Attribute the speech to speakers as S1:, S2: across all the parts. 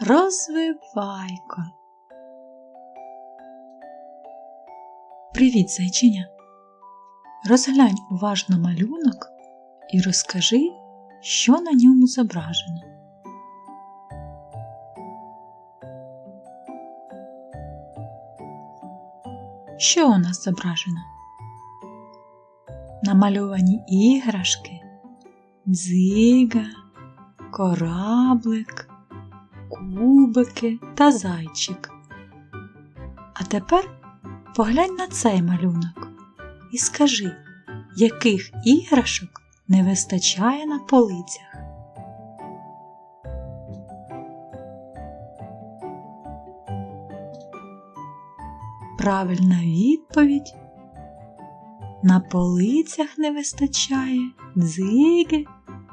S1: Розвивайко. Привіт, зайчиня. Розглянь уважно малюнок і розкажи, що на ньому зображено. Що у нас зображено? Намальовані іграшки, дзига, кораблик, кубики та зайчик. А тепер поглянь на цей малюнок і скажи, яких іграшок не вистачає на полицях. Правильна відповідь. На полицях не вистачає дзиги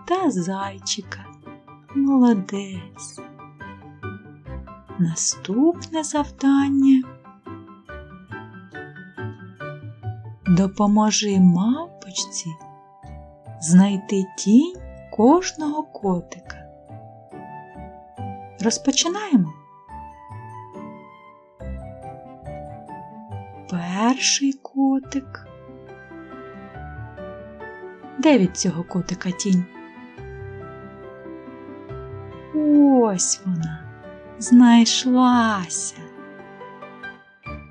S1: та зайчика. Молодець. Наступне завдання. Допоможи мавпочці знайти тінь кожного котика. Розпочинаємо. Перший котик. Де від цього котика тінь? Ось вона знайшлася.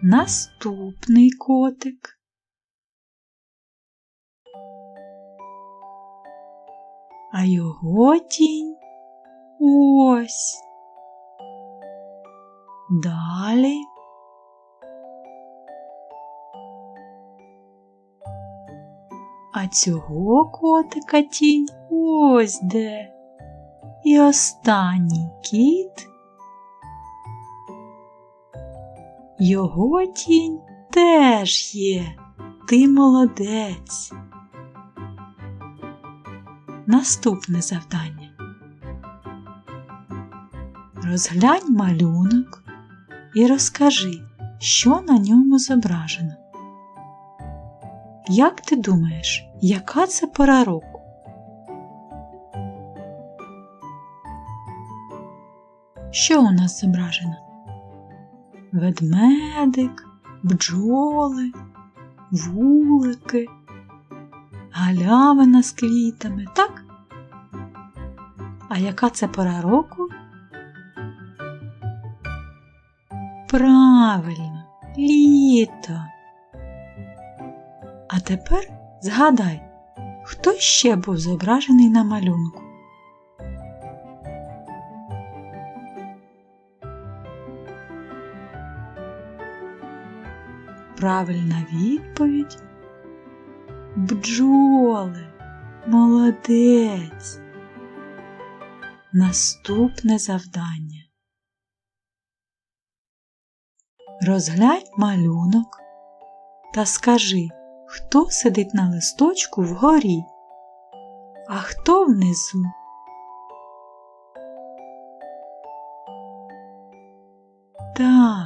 S1: Наступний котик. А його тінь ось. Далі. А цього котика тінь ось де. І останній кіт. Його тінь теж є. Ти молодець. Наступне завдання. Розглянь малюнок і розкажи, що на ньому зображено. Як ти думаєш, яка це пора року? Що у нас зображено? Ведмедик, бджоли, вулики, галявина з квітами, так? А яка це пора року? Правильно, літо. А тепер згадай, хто ще був зображений на малюнку? Правильна відповідь бджоли. Молодець. Наступне завдання. Розглянь малюнок та скажи, хто сидить на листочку вгорі, а хто внизу. Так,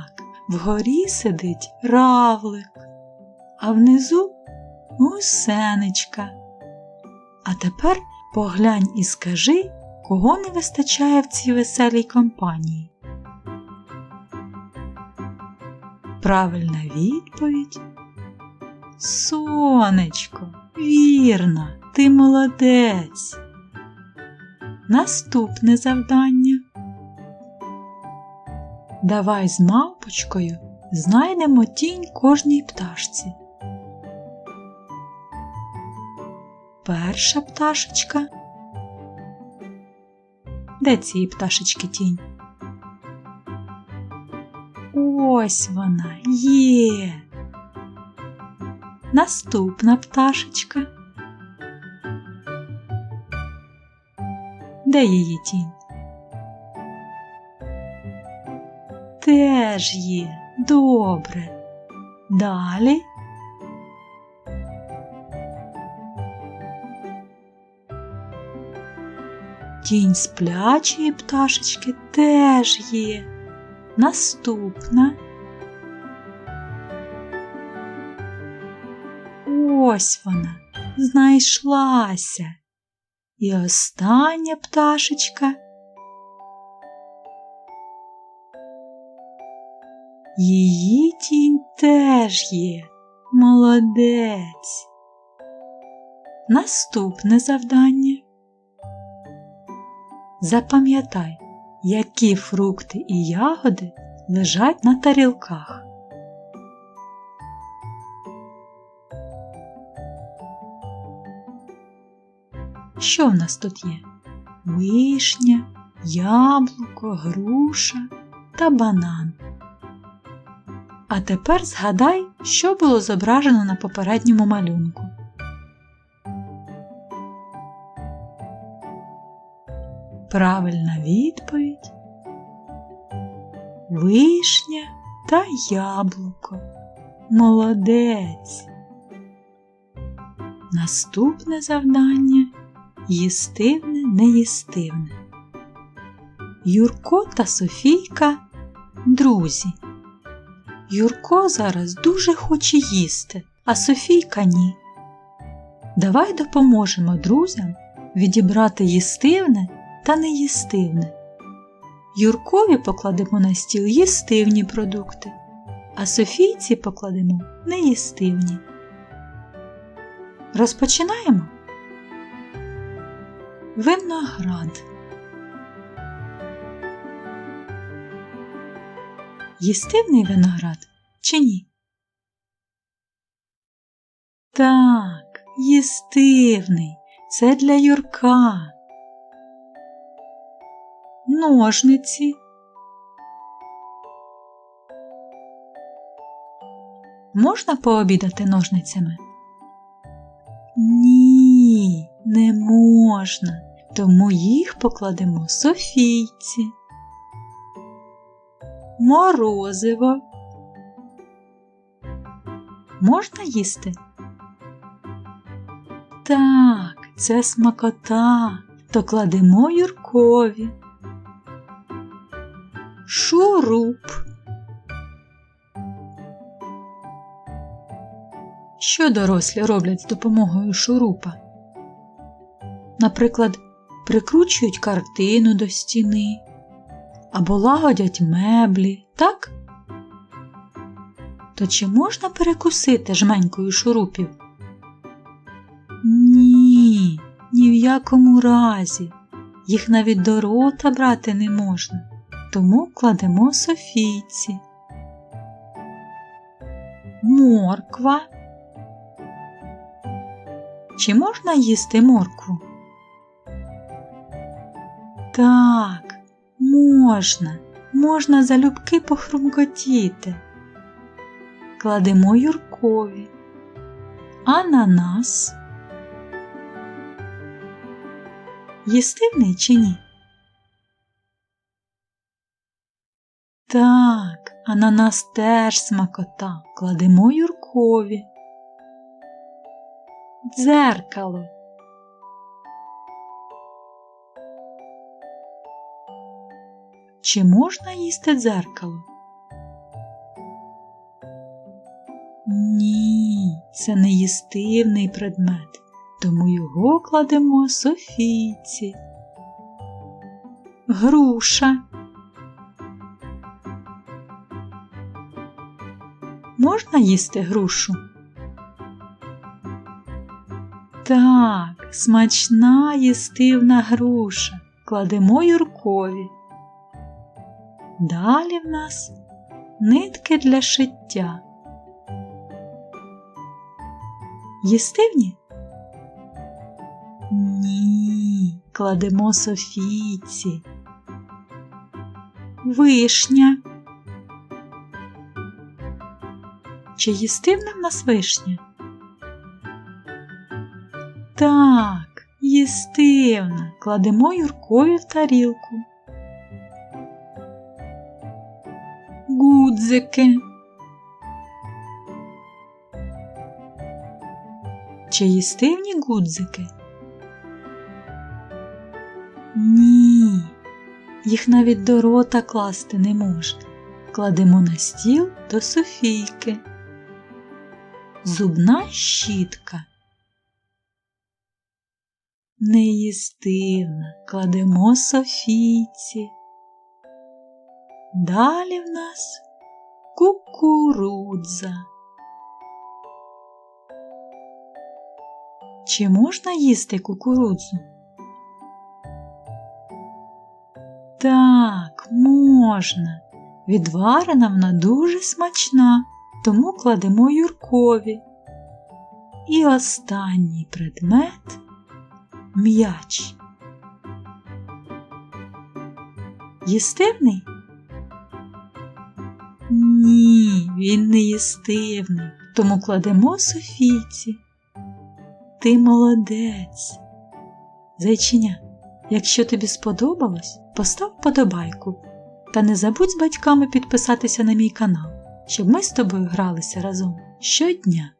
S1: вгорі сидить равлик, а внизу гусеничка. А тепер поглянь і скажи, кого не вистачає в цій веселій компанії. Правильна відповідь. Сонечко, вірно, ти молодець. Наступне завдання. Давай з мавпочкою знайдемо тінь кожній пташці. Перша пташечка. Де цієї пташечки тінь? Ось вона є. Наступна пташечка. Де її тінь? Теж є. Добре. Далі. Тінь сплячої пташечки теж є. Наступна. Ось вона знайшлася. І остання пташечка Її тінь теж є. Молодець. Наступне завдання. Запам'ятай, які фрукти і ягоди лежать на тарілках. Що в нас тут є? Вишня, яблуко, груша та банан. А тепер згадай, що було зображено на попередньому малюнку. Правильна відповідь Вишня та яблуко. Молодець. Наступне завдання їстивне неїстивне. Юрко та Софійка друзі. Юрко зараз дуже хоче їсти, а Софійка ні. Давай допоможемо друзям відібрати їстивне та неїстивне. Юркові покладемо на стіл їстивні продукти, а Софійці покладемо неїстивні. Розпочинаємо. Виноград. Їстивний виноград чи ні? Так, їстивний. Це для Юрка. Ножниці. Можна пообідати ножницями? Ні, не можна, тому їх покладемо Софійці. Морозиво. Можна їсти? Так, це смакота, то кладемо Юркові. Шуруп. Що дорослі роблять з допомогою шурупа? Наприклад, прикручують картину до стіни або лагодять меблі, так? То чи можна перекусити жменькою шурупів? Ні, ні в якому разі. Їх навіть до рота брати не можна, тому кладемо Софійці. Морква. Чи можна їсти моркву? Так, можна, можна залюбки похрумкотіти. Кладемо Юркові. Ананас. Їстивний чи ні? Так, ананас теж смакота. Кладемо Юркові. Дзеркало. Чи можна їсти дзеркало? Ні, це не їстивний предмет, тому його кладемо Софійці. Груша. Можна їсти грушу? Так, смачна їстивна груша. Кладемо Юркові. Далі в нас нитки для шиття. Їстивні? Ні, кладемо Софійці. Вишня. Чи їстивна в нас вишня? Так, їстивна. Кладемо Юркові в тарілку. Гудзики. Чи їстивні гудзики? Ні, їх навіть до рота класти не можна. Кладемо на стіл до Софійки. Зубна щітка. Неїстивна. Кладемо Софійці. Далі в нас кукурудза. Чи можна їсти кукурудзу? Так, можна. Відварена вона дуже смачна, тому кладемо Юркові. І останній предмет м'яч. Їстивний? Ні, він не їстивний, тому кладемо Софійці. Ти молодець. Зайчиня, якщо тобі сподобалось, постав подобайку та не забудь з батьками підписатися на мій канал, щоб ми з тобою гралися разом щодня.